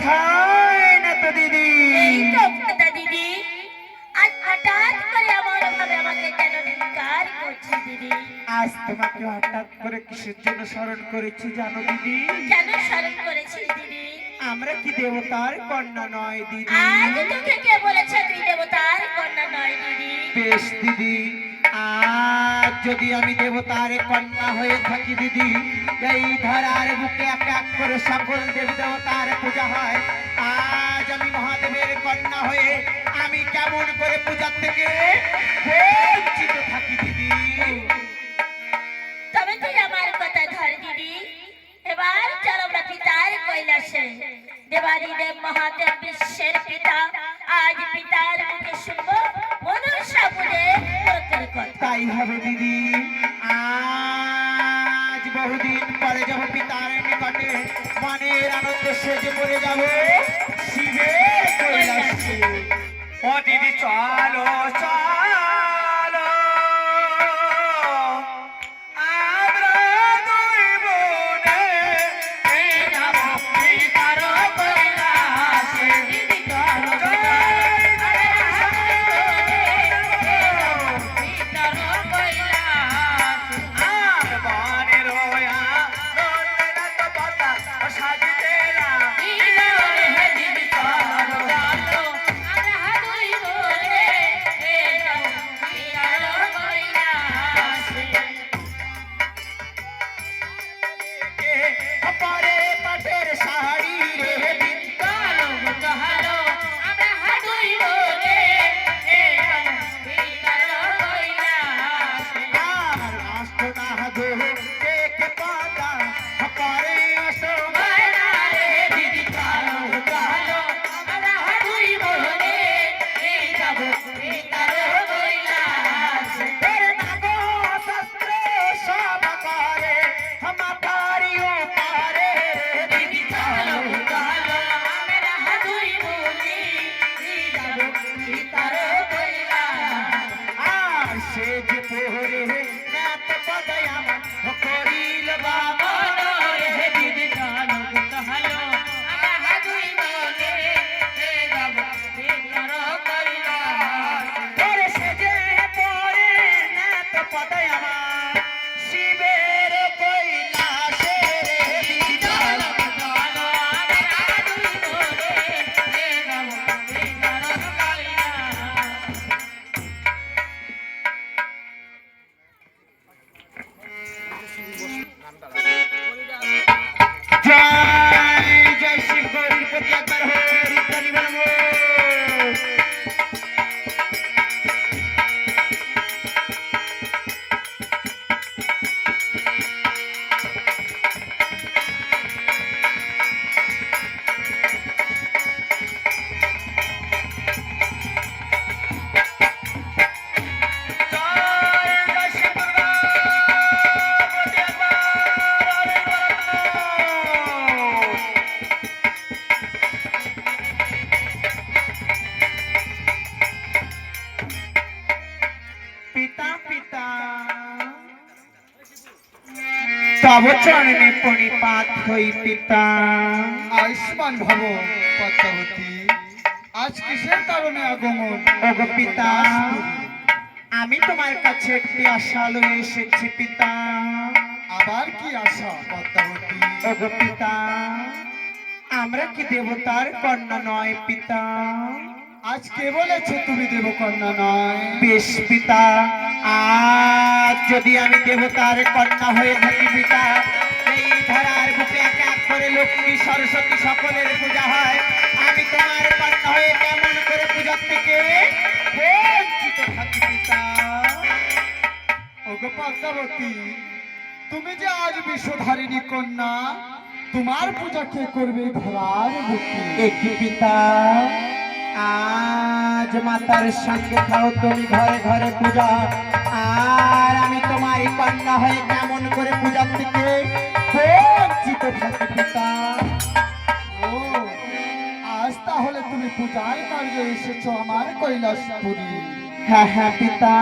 কোথায় না তো দিদি। আজ হঠাৎ করে আমার ভাবে আমাকে কেন করছে দিদি? আজ তোমাকে হঠাৎ করে কিসের জন্য স্মরণ করেছি জানো দিদি? কেন স্মরণ করেছিস দিদি? আমরা কি দেবতার কন্যা নয় দিদি? আজ তোকে কে বলেছে তুই দেবতার কন্যা নয় দিদি? বেশ দিদি আজ যদি আমি দেবতার কন্যা হয়ে থাকি দিদি, এই ধরার বুকে এক এক করে সকল দেব দেবতার পূজা হয়। আজ আমি মহাদেবের কন্যা হয়ে আমি কেমন করে পূজার থেকে থাকি দিদি? তবে আমার কথা দিদি। দেব মহাদেব বিশ্বের পিতা। আজ পিতার কথা তাই হবে দিদি। আজ বহুদিন পরে যাব পিতার নিকটে। মনের আনন্দ সেজে পড়ে যাব শিবের কৈলাসে। ও দিদি, চলো চলো। তব চরণে পরিপাত হই পিতা। আয়ুষ্মান ভব পদ্মাবতী আজ কিসের কারণে আগমন? ওগো পিতা আমি তোমার কাছে একটি আশা লয়ে এসেছি পিতা। আবার কি আশা পদ্মাবতী ওগো পিতা আমরা কি দেবতার কন্যা নয় পিতা? আজ কে বলেছে তুমি দেবকন্যা নয়? বেশ পিতা আজ যদি আমি দেবতার কন্যা হয়ে থাকি পিতা, এই ধরার বুকে এক এক করে লক্ষ্মী, সরস্বতী সকলের পূজা হয়। আমি তোমার কন্যা হয়ে কেমন করে পূজার থেকে তুমি যে আজ বিশ্বধারিণী কন্যা, তোমার পূজা কে করবে ধরার বুকে? একই পিতা। আজ মাতার সঙ্গে খাও তুমি ঘরে ঘরে পূজা। আর আমি তোমারই কন্যা হয়ে কেমন করে পূজা থেকে আজ তাহলে তুমি পূজার কার্যে এসেছ আমার কৈলাসপুরী। হ্যাঁ হ্যাঁ পিতা।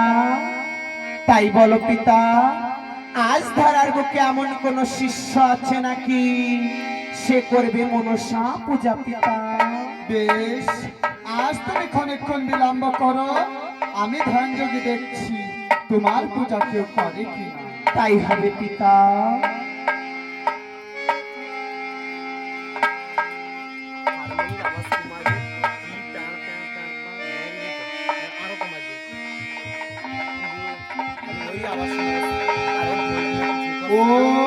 তাই বলো পিতা, আজ ধরার বুকে এমন কোন শিষ্য আছে নাকি? সে করবে মনসা পূজা, পিতা। বেশ আজ তুমি ক্ষণেক্ষণ বিলম্ব করো। আমি ধ্যান যোগে দেখছি তোমার পূজা কেউ করে কিনা। তাই হবে পিতা। ও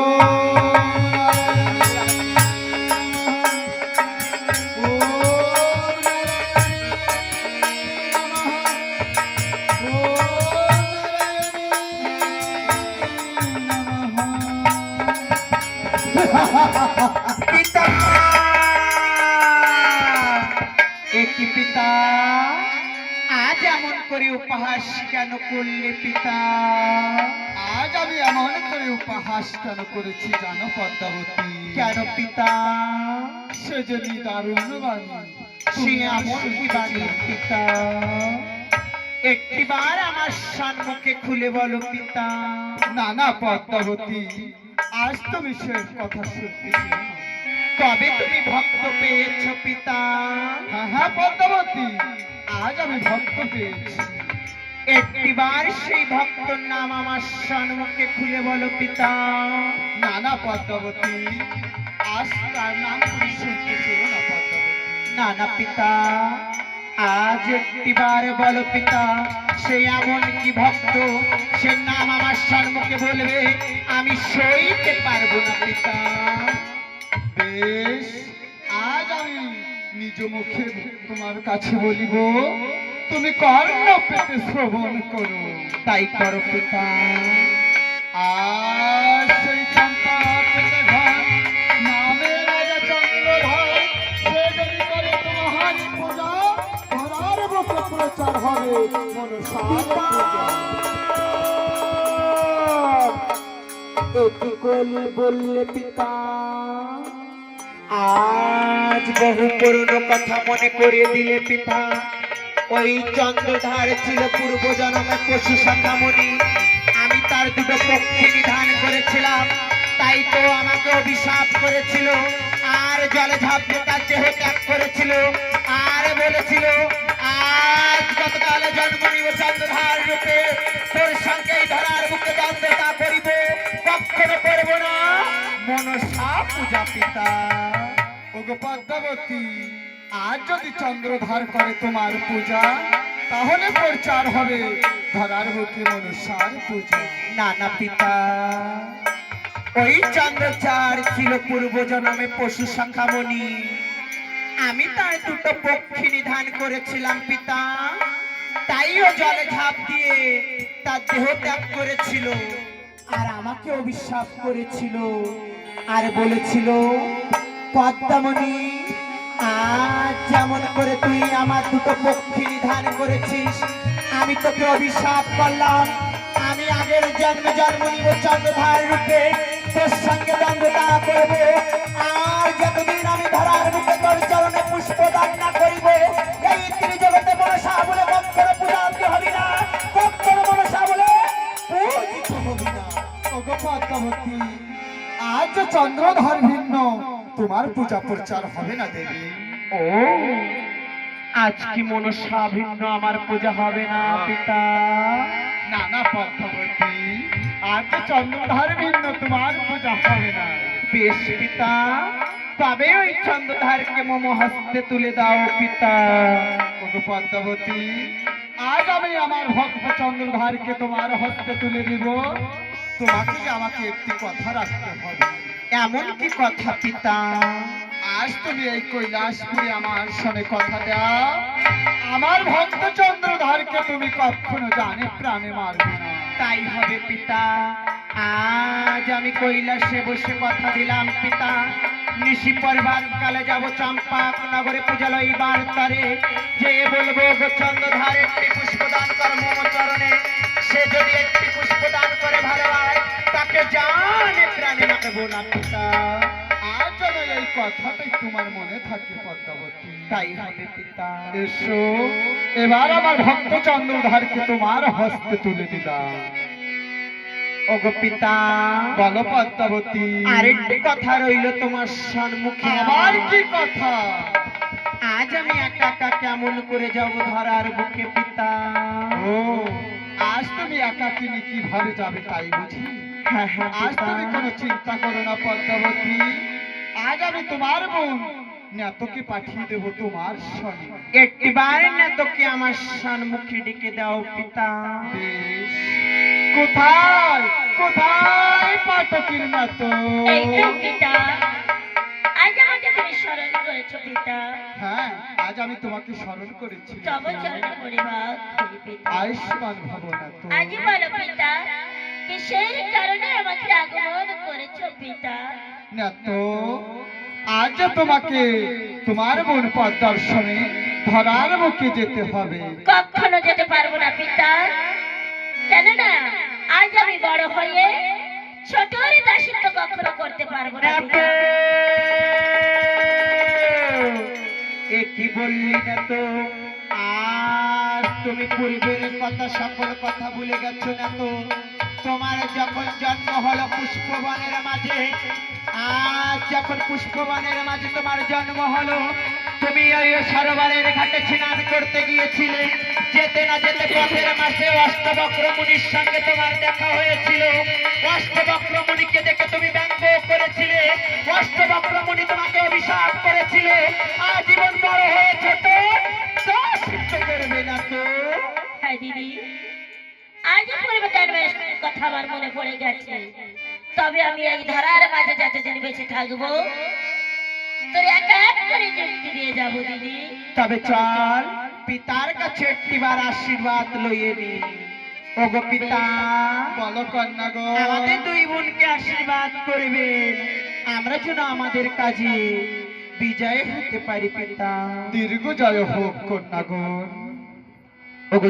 পিতা একটি পিতা আজ এমন করে উপহাস কেন করলে পিতা? আজ আমি এমন করে উপহাস কেন করেছি জানো পদ্মাবতী? কেন পিতা? সে যদি দারুণ বাণী। সে এমন কি বাণী পিতা? একটিবার আমার সম্মুখে খুলে বলো পিতা। না না পদ্মাবতী। আজ তুমি সে কথা না। তবে তুমি ভক্ত পেয়েছ পিতা? হ্যাঁ হ্যাঁ পদ্মাবতী। আজ আমি ভক্ত পেয়েছি। একটিবার সেই ভক্তর নাম আমার সম্মুখে খুলে বলো পিতা। নানা পদ্মাবতী। আজ তার নাম তুমি শুনতে চেও না পদ্মাবতী। না না পিতা। আজ একটিবার বলো পিতা। সে এমন কি ভক্ত? সে নাম আমার সম্মুখে বলবে, আমি সইতে পারব না পিতা। বেশ, আজ আমি নিজ মুখে তোমার কাছে বলিব, তুমি কর্ণ পেতে শ্রবণ করো। তাই করো পিতা। আর সেই বুকে হবে মনসার একটি কোল বললে পিতা। আজ বহু পুরনো কথা মনে করিয়ে দিলে পিতা। ওই চন্দ্রধার ছিল পূর্ব জন্মে পশু শাখামণি। আমি তার দুটো পক্ষে নিধান করেছিলাম। তাই তো আমাকে অভিশাপ করেছিল। আর জলে ঝাঁপিয়ে তার দেহ ত্যাগ করেছিল। আর বলেছিল চন্দ্রধার রূপে তোর সঙ্গে ধরার বুকে দ্বন্দ্বতা করিব। কখনো না। মনসা পূজা পিতা। ওগো আজ যদি চন্দ্রধার করে তোমার পূজা, তাহলে প্রচার হবে ধরার পূজা। না না পিতা, ওই চন্দ্রচার ছিল পূর্ব জন্মে পশু শাখামণি। আমি তার দুটো পক্ষী নিধান করেছিলাম, পিতা। তাইও জলে ঝাঁপ দিয়ে, তার দেহ ত্যাগ করেছিল আর আমাকে অভিশাপ করেছিল আর বলেছিল, পদ্মামণি, আজ যেমন করে তুই আমার দুটো পক্ষী নিধান করেছিস, আমি তোকে অভিশাপ করলাম। আমি আগের জন্ম জন্ম নিব চন্দ্রধার রূপে, তোর সঙ্গে দ্বন্দ্বতা করব। আর যতদিন আমি ধরার মুখে তোর চরণে পুষ্প দান না করিব, এই ত্রিজগতে মনসা বলে কক্ষণ আজ চন্দ্রধার ভিন্ন। তোমার পূজা প্রচার হবে না দেবী। ও আজ কি মনসা ভিন্ন? আমার পূজা হবে না পিতা। না না আজ চন্দ্রধার ভিন্ন তোমার পূজা হবে না। বেশ পিতা। তবে ওই চন্দ্রধারকে মম হস্তে তুলে দাও পিতা। পদ্মাবতী আজ আমি আমার ভক্ত চন্দ্রধারকে তোমার হস্তে তুলে দিব। তোমাকে আমাকে একটি কথা রাখতে হবে। এমন কি কথা পিতা? আজ তুমি এই কৈলাসপুরে আমার সঙ্গে কথা দাও। আমার ভক্ত চন্দ্রধারকে তুমি কখনো জানে প্রাণে মারবে না। তাই হবে পিতা। আজ আমি কৈলাসে বসে কথা দিলাম পিতা। নিশি পরবার কালে যাব চম্পা নগরে পূজা লইবার তারে যে বলব চন্দ্রধার একটি পুষ্পদান কর মম চরণে। সে যদি একটি পুষ্পদান করে ভালো তাকে জানে প্রাণে মারবো না পিতা। আজ যেন এই কথাটাই তোমার মনে থাকে পদ্মাবতী। তাই হবে পিতা। এসো এবার আমার ভক্ত চন্দ্রধারকে তোমার হস্তে তুলে দিলাম। ওগো পিতা। বলো পদ্মাবতী। আরেকটি কথা রইল তোমার সম্মুখে। আবার কি কথা? আজ আমি একা একা কেমন করে যাব ধরার বুকে পিতা? ও আজ তুমি একাকিনী কীভাবে যাবে তাই বুঝি? আজ তুমি কোনো চিন্তা করো না পদ্মাবতী। আজ আমি তোমার বোন নেতকে পাঠিয়ে দেব তোমার সনে একটিবার না তোকে আমার সম্মুখে ডেকে দাও পিতা। বেশ। কোথায় কোথায় পাঠকের মতো? এই তো পিতা। আজ আমাকে তুমি স্মরণ করেছ পিতা। হ্যাঁ আজ আমি তোমাকে স্মরণ করেছি তব চরণ পরিবার আয়ুষ্মান ভব না বলো পিতা। কিসের কারণে আমাকে আগমন করেছ পিতা? না তো আজ তোমাকে তোমার বোন পদর্শনে ধরার মুখে যেতে হবে। কখনো যেতে পারব না পিতা। কেন না আজ আমি বড় হয়ে ছোটর দাসিত্ব কখনো করতে পারব না পিতা। এ কি বললি না তো? আজ তুমি পূর্বের কথা সকল কথা ভুলে গেছো না তো? তোমার যখন জন্ম হলো পুষ্পবনের মাঝে, আজ যখন পুষ্পবনের মাঝে তোমার জন্ম হলো, তুমি ওই সরোবরের ঘাটে স্নান করতে গিয়েছিলে। যেতে না যেতে পথের মাসে অষ্টবক্র মুনির সঙ্গে তোমার দেখা হয়েছিল। অষ্টবক্র মুনিকে দেখে তুমি ব্যঙ্গ করেছিলে। অষ্টবক্র মুনি তোমাকে অভিশাপ করেছিলে। আজীবন বড় হয়েছে তো। করবে না তো। হ্যাঁ দিদি। আজ পরিবর্তনের কথা আমার মনে পড়ে গেছে। তবে আমি এই ধারার মাঝে যতদিন বেঁচে থাকব তোর একা এক করে যুক্তি দিয়ে যাব দিদি। তবে চল পিতার কাছে একটিবার আশীর্বাদ লইয়ে নি। ওগো পিতা বলো কন্যা গো। আমাদের দুই বোনকে আশীর্বাদ করবেন আমরা যেন আমাদের কাজে বিজয় হতে পারি পিতা। দীর্ঘ জয় হোক কন্যা গো। ওগো